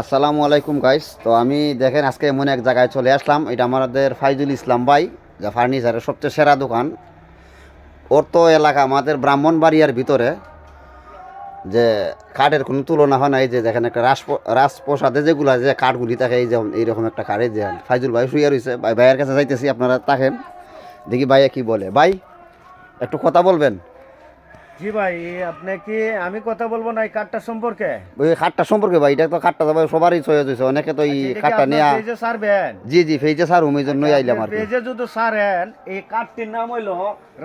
আসসালামু আলাইকুম গাইস তো আমি দেখেন আজকে এমন এক জায়গায় চলে আসলাম। এটা আমাদের ফাইজুল ইসলাম ভাই, যা ফার্নিচারের সবচেয়ে সেরা দোকান। ওর তো এলাকা আমাদের ব্রাহ্মণবাড়িয়ার ভিতরে। যে কাঠের কোনো তুলনা হয় না, এই যে দেখেন একটা রাস রাজপ্রসাদে যেগুলো যে কাঠগুলি থাকে, এই যেমন এইরকম একটা কাঠের যে ফাইজুল ভাই শুয়ে রয়েছে ভাই, ভাইয়ের কাছে যাইতেছি, আপনারা থাকেন। দেখি ভাইয়া কি বলে। ভাই, একটু কথা বলবেন? জি ভাই আপনি কি আমি কথা বলব না এই কার্ডটা সম্পর্কে? ওই সম্পর্কে ভাই এটা তো তো সবারই হয়েছে অনেকে তো এই খাটটা নিয়ে পেজে সারবেন। জি জি ওই জন্যই আইলাম আর পেজে যদি সারেন এই কার্ডটির নাম হইল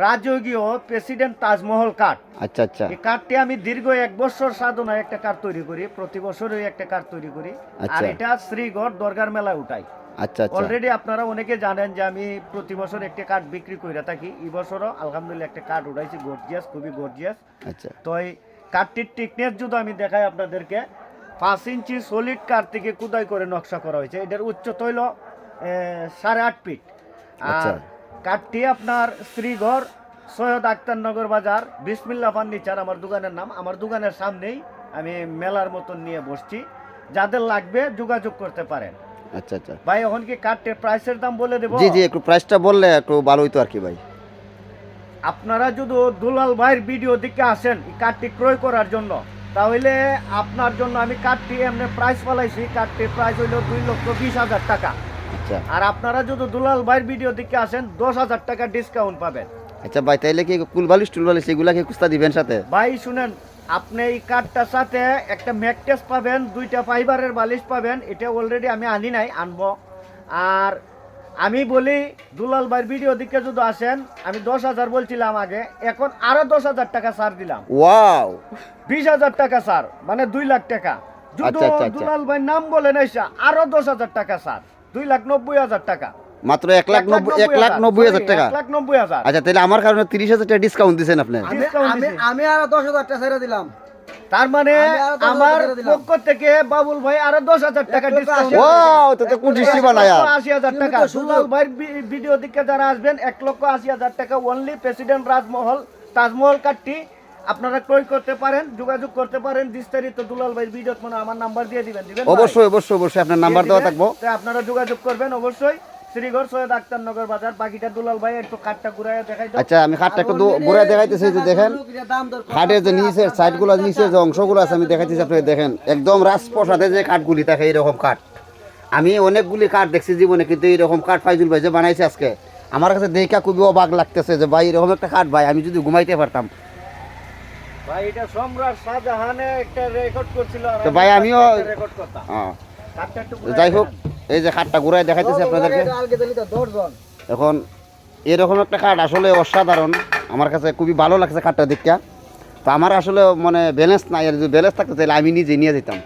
রাজকীয় প্রেসিডেন্ট তাজমহল কার্ড আচ্ছা আচ্ছা। এই কার্ডটি আমি দীর্ঘ এক বছর সাধনায় একটা কার্ড তৈরি করি প্রতি বছরই একটা কার্ড তৈরি করি। আর আচ্ছা। এটা শ্রীগড় দরগার মেলায় উঠাই। আচ্ছা আচ্ছা। অলরেডি আপনারা অনেকে জানেন যে আমি প্রতি বছর একটা কার্ড বিক্রি করে থাকি। এই বছরও আলহামদুলিল্লাহ একটা কার্ড উঠাইছি গর্জিয়াস খুবই গর্জিয়াস আচ্ছা। তো এই কাঠটির টিকনেস যদি আমি দেখাই আপনাদেরকে পাঁচ ইঞ্চি সলিড কাঠ থেকে কুদাই করে নকশা করা হয়েছে। এটার উচ্চতা হইল সাড়ে আট ফিট আচ্ছা। আর কাঠটি আপনার শ্রীঘর সৈয়দ আক্তারনগর বাজার বিসমিল্লা ফার্নিচার আমার দোকানের নাম। আমার দোকানের সামনেই আমি মেলার মতন নিয়ে বসছি। যাদের লাগবে যোগাযোগ করতে পারেন। আচ্ছা আচ্ছা। ভাই এখন কি কাঠের প্রাইসের দাম বলে দেবো? জি জি একটু প্রাইসটা বললে একটু ভালো হইতো আর কি ভাই। আপনারা যদি দুলাল ভাইয়ের ভিডিও দিকে আসেন কার্ডটি ক্রয় করার জন্য তাহলে আপনার জন্য আমি কার্ডটি এমনি প্রাইস ফলাইছি। কার্ডটির প্রাইস হইল দুই লক্ষ বিশ হাজার টাকা। আচ্ছা। আর আপনারা যদি দুলাল ভাইয়ের ভিডিও দিকে আসেন দশ হাজার টাকা ডিসকাউন্ট পাবেন। আচ্ছা ভাই তাইলে কি কুলবালিশ টুলবালিশ এগুলা কি কুস্তা দিবেন সাথে? ভাই শুনেন আপনি এই কার্ডটার সাথে একটা ম্যাকটেস পাবেন দুইটা ফাইবারের বালিশ পাবেন এটা অলরেডি আমি আনি নাই আনব। আর আমি বলি দুলাল ভাইয়ের ভিডিও দিকে যদি আসেন আমি দশ হাজার বলছিলাম আগে এখন আরও দশ হাজার টাকা সার দিলাম। ওয়াও! বিশ হাজার টাকা স্যার মানে দুই লাখ টাকা। যদি আচ্ছা, আচ্ছা, আচ্ছা। দুলাল ভাই নাম বলে নাইসা আরও দশ হাজার টাকা স্যার দুই লাখ নব্বই হাজার টাকা। মাত্র এক লাখ নব্বই এক লাখ নব্বই হাজার টাকা? লাখ নব্বই হাজার। আচ্ছা তাহলে আমার কারণে তিরিশ হাজার টাকা ডিসকাউন্ট দিচ্ছেন আপনি। আমি আরও দশ হাজার টাকা ছেড়ে দিলাম। তার মানে আমার পক্ষ থেকে বাবুল ভাই আরও দশ হাজার টাকা ডিসকাউন্ট আশি ওয়াও তো তো কোটি বানায়া। আশি হাজার টাকা। ভিডিও দিকে যারা আসবেন এক লক্ষ আশি হাজার টাকা অনলি প্রেসিডেন্ট রাজমহল তাজমহল কার্ডটি আপনারা ক্রয় করতে পারেন যোগাযোগ করতে পারেন বিস্তারিত দুলাল ভাইয়ের ভিডিও মানে আমার নাম্বার দিয়ে দিবেন। দিবেন অবশ্যই অবশ্যই অবশ্যই আপনার নাম্বার দেওয়া থাকব। আপনারা যোগাযোগ করবেন অবশ্যই। শ্রীগড় সৈয়দ আক্তারনগর বাজার বাকিটা দুলাল ভাই একটু কাঠটা ঘুরাইয়া দেখাই আচ্ছা আমি একটু দেখাইতেছি যে দেখেন দাম যে নিচের সাইডগুলো নিচের যে অংশগুলো আছে আমি দেখাইতেছি আপনি দেখেন একদম রাজপ্রসাদে যে কাঠগুলি থাকে এইরকম কাঠ আমি অনেকগুলি কাঠ দেখছি জীবনে কিন্তু এইরকম কাঠ ফাইজুল ভাই যে বানাইছে আজকে আমার কাছে দেখা খুবই অবাক লাগতেছে যে ভাই এরকম একটা কাঠ ভাই আমি যদি ঘুমাইতে পারতাম। ভাই এটা সম্রাট শাহজাহানে একটা রেকর্ড করছিল তো ভাই আমিও তো যাই হোক এই যে খাটটা ঘুরাই দেখাইতেছি আপনাদেরকে। এখন এরকম একটা কাঠ আসলে অসাধারণ। আমার কাছে খুবই ভালো লাগছে কাঠটা দেখা তো আমার আসলে মানে ব্যালেন্স নাই, আর যদি ব্যালেন্স থাকতো তাহলে আমি নিজে নিয়ে যেতাম।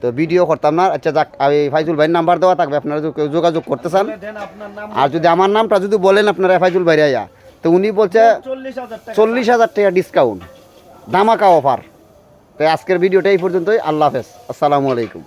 তো ভিডিও করতাম না। আচ্ছা যাক, আমি ফাইজুল ভাইয়ের নাম্বার দেওয়া থাকবে। আপনারা যদি কেউ যোগাযোগ করতে চান। আর যদি আমার নামটা যদি বলেন আপনারা, ফাইজুল ভাই আইয়া তো উনি বলছে চল্লিশ হাজার টাকা ডিসকাউন্ট দামাকা অফার তো আজকের ভিডিওটা এই পর্যন্তই। আল্লাহ হাফেজ। আসসালামু আলাইকুম।